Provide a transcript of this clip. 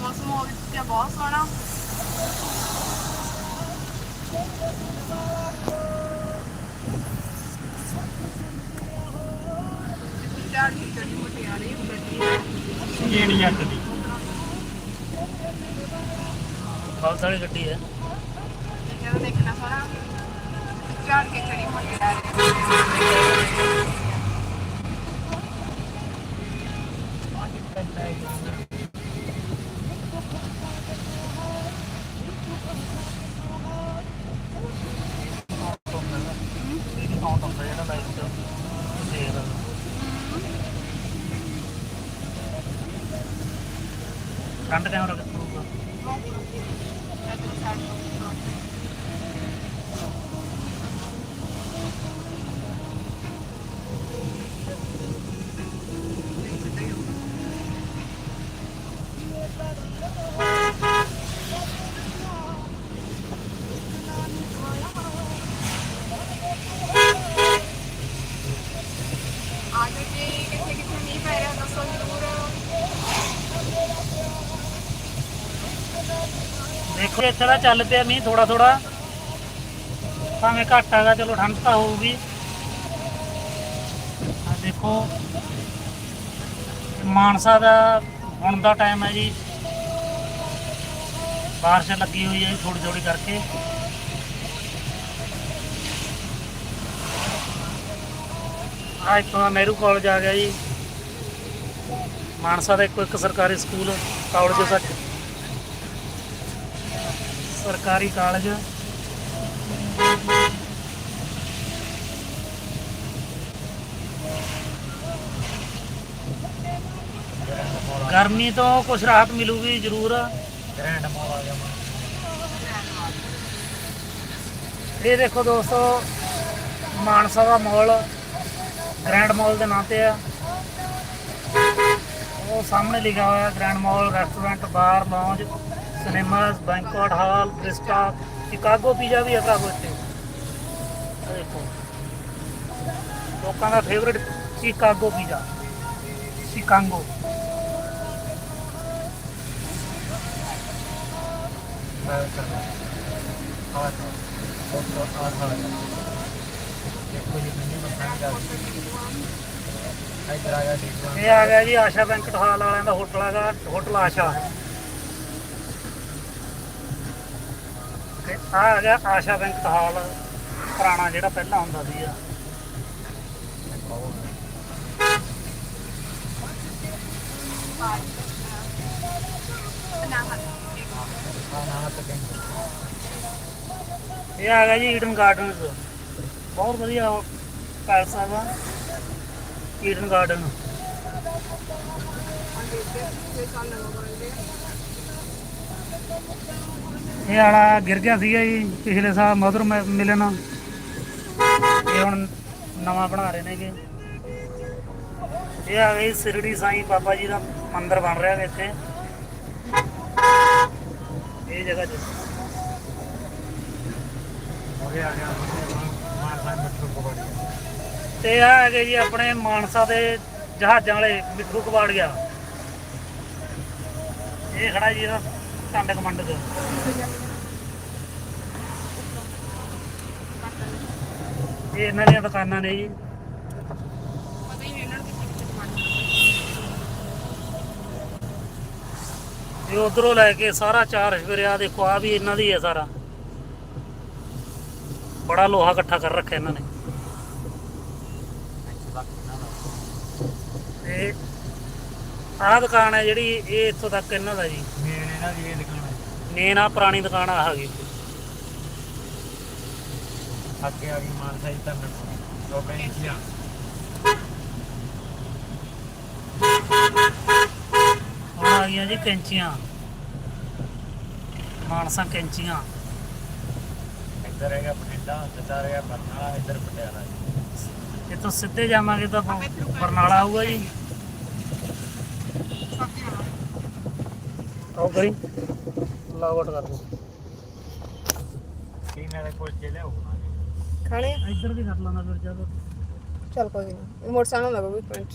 ਮੌਸਮ ਹੋ ਗਿਆ ਬਹੁਤ ਸੋਹਣਾ। ਗੱਡੀ। ਹੈ। ਦੇਖਣਾ ਸੋਹਣਾ। ਫਰੰਟ ਕੈਮਰਾ ਕਿੱਥੋਂ ਦੇਖੋ ਇੱਥੇ ਦਾ ਚੱਲ ਪਿਆ ਮੀਂਹ ਥੋੜਾ ਥੋੜਾ ਭਾਵੇਂ ਘੱਟ ਹੈਗਾ, ਚਲੋ ਠੰਡ ਤਾਂ ਹੋਊਗੀ। ਆ ਦੇਖੋ, ਮਾਨਸਾ ਦਾ ਹੁਣ ਦਾ ਟਾਈਮ ਹੈ ਜੀ। ਬਾਰਿਸ਼ ਲੱਗੀ ਹੋਈ ਹੈ ਥੋੜੀ ਥੋੜੀ ਕਰਕੇ। ਆ ਇੱਥੋਂ ਨਹਿਰੂ ਕਾਲਜ ਆ ਗਿਆ ਜੀ। ਮਾਨਸਾ ਦਾ ਇੱਕੋ ਇੱਕ ਸਰਕਾਰੀ ਸਕੂਲ ਕਾਲਜ ਸੱਚ ਸਰਕਾਰੀ ਕਾਲਜ। ਗਰਮੀ ਤੋਂ ਕੁਝ ਰਾਹਤ ਮਿਲੂਗੀ ਜ਼ਰੂਰ। ਇਹ ਦੇਖੋ ਦੋਸਤੋ, ਮਾਨਸਾ ਦਾ ਮਾਲ ਗ੍ਰੈਂਡ ਮਾਲ ਦੇ ਨਾਂ ਤੇ ਆ। ਉਹ ਸਾਹਮਣੇ ਲਿਖਿਆ ਹੋਇਆ grand mall restaurant bar lounge cinemas banquet hall Krista Chicago pizza ਵੀ ਹੈਗਾ ਕੋ ਦੇਖੋ। ਲੋਕਾਂ ਦਾ ਫੇਵਰਿਟ ਸ਼ਿਕਾਗੋ ਪੀਜ਼ਾ ਸ਼ਿਕਾਗੋ ਇਹ ਆ ਗਿਆ ਜੀ ਆਸ਼ਾ ਬੈਂਕਟ ਹਾਲ ਵਾਲਿਆਂ ਦਾ ਹੋਟਲ ਹੈਗਾ, ਹੋਟਲ ਆਸ਼ਾ। ਤੇ ਆ ਆ ਗਿਆ ਆਸ਼ਾ ਬੈਂਕਟ ਹਾਲ, ਪੁਰਾਣਾ ਜਿਹੜਾ ਪਹਿਲਾਂ ਹੁੰਦਾ ਸੀ ਆ। ਇਹ ਆ ਗਿਆ ਜੀ ਈਡਨ ਗਾਰਡਨਸ ਬਹੁਤ ਵਧੀਆ ਪੈਲਸ ਹੈਗਾ ਈਡਨ ਗਾਰਡਨ ਇਹ ਵਾਲਾ ਗਿਰ ਗਿਆ ਸੀਗਾ ਜੀ ਪਿਛਲੇ ਸਾਲ ਮਦਰ ਮਿਲਨ। ਇਹ ਹੁਣ ਨਵਾਂ ਬਣਾ ਰਹੇ ਨੇਗੇ। ਇਹ ਆ ਗਈ ਸਿਰੜੀ ਸਾਈਂ ਬਾਬਾ ਜੀ ਦਾ ਮੰਦਿਰ ਬਣ ਰਿਹਾ ਹੈ ਇੱਥੇ। ਇਹ ਜਗ੍ਹਾ 'ਚ ਹੋ ਗਿਆ ਆ ਗਿਆ। ਮਿੱਠੂ ਤੇ ਆ ਹੈਗੇ ਜੀ ਆਪਣੇ ਮਾਨਸਾ ਦੇ ਜਹਾਜ਼ਾਂ ਵਾਲੇ ਮਿੱਠੂ ਕਬਾੜ ਗਿਆ। ਇਹ ਖੜਾ ਜੀ ਇਹਦਾ ਟੰਡ ਕਮੰਡ ਇਹ ਇਹਨਾਂ ਦੀਆਂ ਦੁਕਾਨਾਂ ਨੇ ਜੀ। ਇਹ ਉਧਰੋਂ ਲੈ ਕੇ ਸਾਰਾ ਚਾਰ ਫਿਰਿਆ ਦੇਖੋ ਆ ਵੀ ਇਹਨਾਂ ਦੀ ਹੈ ਸਾਰਾ। ਬੜਾ ਲੋਹਾ ਇਕੱਠਾ ਕਰ ਰੱਖਿਆ ਇਹਨਾਂ ਨੇ। ਤੇ ਆਹ ਦੁਕਾਨ ਹੈ ਜਿਹੜੀ ਇਹ ਇੱਥੋਂ ਤੱਕ ਇਹਨਾਂ ਦਾ ਜੀ। ਇਹਨਾਂ ਦੀ ਇਹ ਦੁਕਾਨ ਹੈ। ਮੇਨ ਆ ਪੁਰਾਣੀ ਦੁਕਾਨ ਆ ਹੈਗੀ ਅੱਗੇ ਆ ਗਈ ਮਾਰ ਸਾਈਂ ਤਾਂ ਉਹ ਬੈਂਚੀਆਂ ਹੁਣ ਆ ਗਈਆਂ ਜੀ ਕੈਂਚੀਆਂ। ਮਾਨਸਾ ਕੈਂਚੀਆਂ। ਇੱਧਰ ਹੈਗਾ ਬਠਿੰਡਾ ਇੱਧਰ ਹੈਗਾ ਬਰਨਾਲਾ ਇੱਧਰ ਪਟਿਆਲਾ ਜੀ। ਇੱਥੋਂ ਸਿੱਧੇ ਜਾਵਾਂਗੇ ਤਾਂ ਬਰਨਾਲਾ ਆਊਗਾ ਜੀ। ਆਓ ਕਰੀ। ਲਾਗਟ ਕਰ ਦੋ ਇਹਨਾਂ ਦੇ ਕੋਲ ਚਲੇ ਹੋਣਾ ਖਾਣੇ? ਇੱਧਰ ਵੀ ਕਰ ਲਾਂਗਾ ਫਿਰ ਜਦੋਂ। ਚੱਲ ਕੋਈ ਨਾ। ਮੋਟਰਸਾਈਕਲ ਹੁੰਦਾ ਕੋਈ ਮਿੰਟ